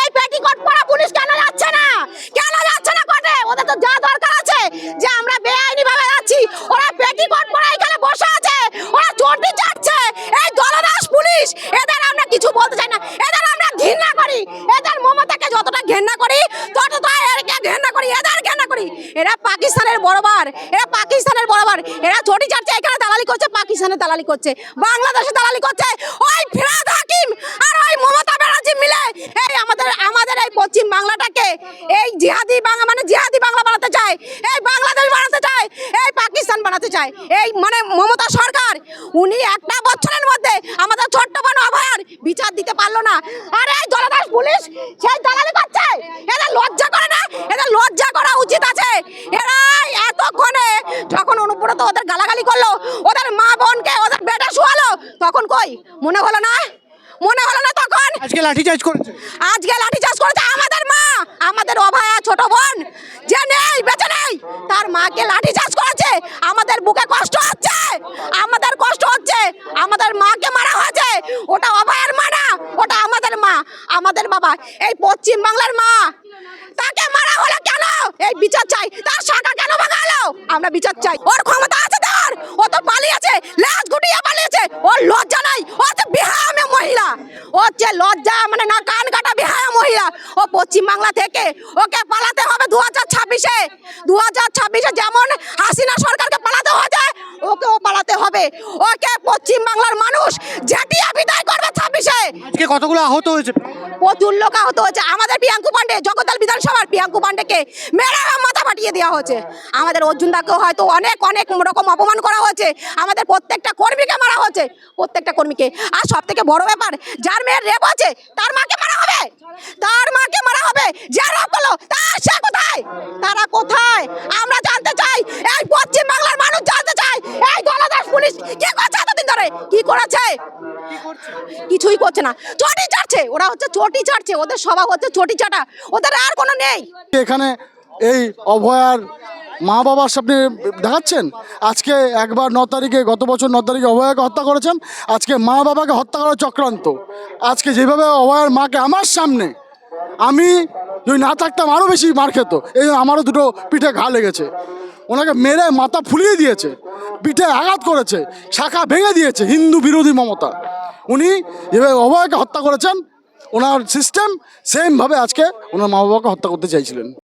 এই পেটিকোট পরা পুলিশ কেন যাচ্ছে না? কেন যাচ্ছে না কোর্টে? ওদের তো যা দরকার আছে যে আমরা বেআইনি ভাবে যাচ্ছি। ওরা পেটিকোট পরা এখানে বসে আছে। ওরা চটি যাচ্ছে। এই দলদাস পুলিশ, এদের আমরা কিছু বলতে চাই না। এদের আমরা ঘৃণা করি। এদের মমতাকে যতটা ঘেন্না করি, ততটা এদেরকে করি, এদের এরা পাকিস্তানের বরাবর এরা পাকিস্তানের বরাবর এরা চটি যাচ্ছে এখানে দালালি করছে, পাকিস্তানে দালালি করছে। বাংলাদেশে দালালি করছে। মিলে এই আমাদের আমাদের এই পশ্চিম বাংলাটাকে, এই জিহাদি বাংলা মানে জিহাদি বাংলা বানাতে চায়, এই বাংলাদেশ বানাতে চায়, এই পাকিস্তান বানাতে চায়, এই মানে মমতা সরকার, উনি একটা বছরের মধ্যে আমাদের ছোট্ট বোন অভয়ার বিচার দিতে পারল না। আর এই জনদাস পুলিশ, সেই দালালি করছে। এদের লজ্জা করে না? এদের লজ্জা করা উচিত আছে। এরা এতক্ষণে যখন অনুব্রত ওদের গালাগালি করল, ওদের মা বোনকে, ওদের বেটা শুয়ালো, তখন কই? মনে হলো না? মনে হলো না তখন আজকে লাঠিচার্জ করেছে। আজকে লাঠি চাষ করেছে আমাদের মা, আমাদের অভয়া ছোট বোন, যে নেই, বেঁচে নেই, তার মাকে লাঠি চাষ করেছে। আমাদের বুকে কষ্ট হচ্ছে, আমাদের কষ্ট হচ্ছে, আমাদের মাকে মারা হয়েছে। ওটা অভয়ার মা না, ওটা আমাদের মা, আমাদের বাবা। এই পশ্চিম বাংলার মা, তাকে মারা হলো কেন? এই বিচার চাই। তার শাখা কেন ভাঙা হলো আমরা বিচার চাই। ওর ক্ষমতা আছে তার। ও তো পালিয়েছে, লাশ গুটিয়ে পালিয়েছে। ওর লজ্জা নাই। ও হচ্ছে বিহামে মহিলা ও হচ্ছে লজ্জা মানে না কান কাটা বিহারা মহিলা। ও পশ্চিমবাংলা থেকে ওকে পালাতে হবে দু হাজার ছাব্বিশে। দু হাজার ছাব্বিশে যেমন হাসিনা সরকারকে পালাতে হয়েছে, ওকেও পালাতে হবে। ওকে পশ্চিমবাংলার মানুষ ঝাঁটিয়ে বিদায় করবে ছাব্বিশে আজকে কতগুলো আহত হয়েছে? প্রচুর লোক আহত হয়েছে। আমাদের প্রিয়াঙ্কু পান্ডে, জগদ্দল বিধানসভার প্রিয়াঙ্কু পান্ডেকে মেরে মাথা ফাটিয়ে দেওয়া হয়েছে। আমাদের অর্জুন দাকেও হয়তো অনেক অনেক রকম অপমান করা হয়েছে। আমাদের প্রত্যেকটা কর্মীকে মারা হয়েছে। প্রত্যেকটা কর্মীকে। আর সব থেকে বড় ব্যাপার, যার মেয়ের রেপ আছে তার মাকে মারা হবে। তার মাকে মারা হবে। যে রেপ করল তার সে কোথায়? তারা কোথায়? আমরা জানতে চাই, এই পশ্চিম বাংলার মানুষ জানতে চায় এই গলাদাস পুলিশ কি করছে এতদিন ধরে? কি করেছে? কিছুই করছে না। চটি চাটছে ওরা হচ্ছে চটি চাটছে ওদের স্বভাব হচ্ছে চটি চাটা ওদের আর কোনো নেই। এখানে এই অভয়ার মা বাবার সামনে দেখাচ্ছেন? আজকে একবার ন তারিখে, গত বছর ন তারিখে অভয়াকে হত্যা করেছেন। আজকে মা বাবাকে হত্যা করার চক্রান্ত। আজকে যেভাবে অভয়ার মাকে আমার সামনে, আমি যদি না থাকতাম আরও বেশি মার খেত। এই আমারও দুটো পিঠে ঘা লেগেছে। ওনাকে মেরে মাথা ফুলিয়ে দিয়েছে। পিঠে আঘাত করেছে, শাখা ভেঙে দিয়েছে হিন্দু বিরোধী মমতা। উনি যেভাবে অভয়কে হত্যা করেছেন, ওনার সিস্টেম সেমভাবে আজকে ওনার মা বাবাকে হত্যা করতে চাইছিলেন।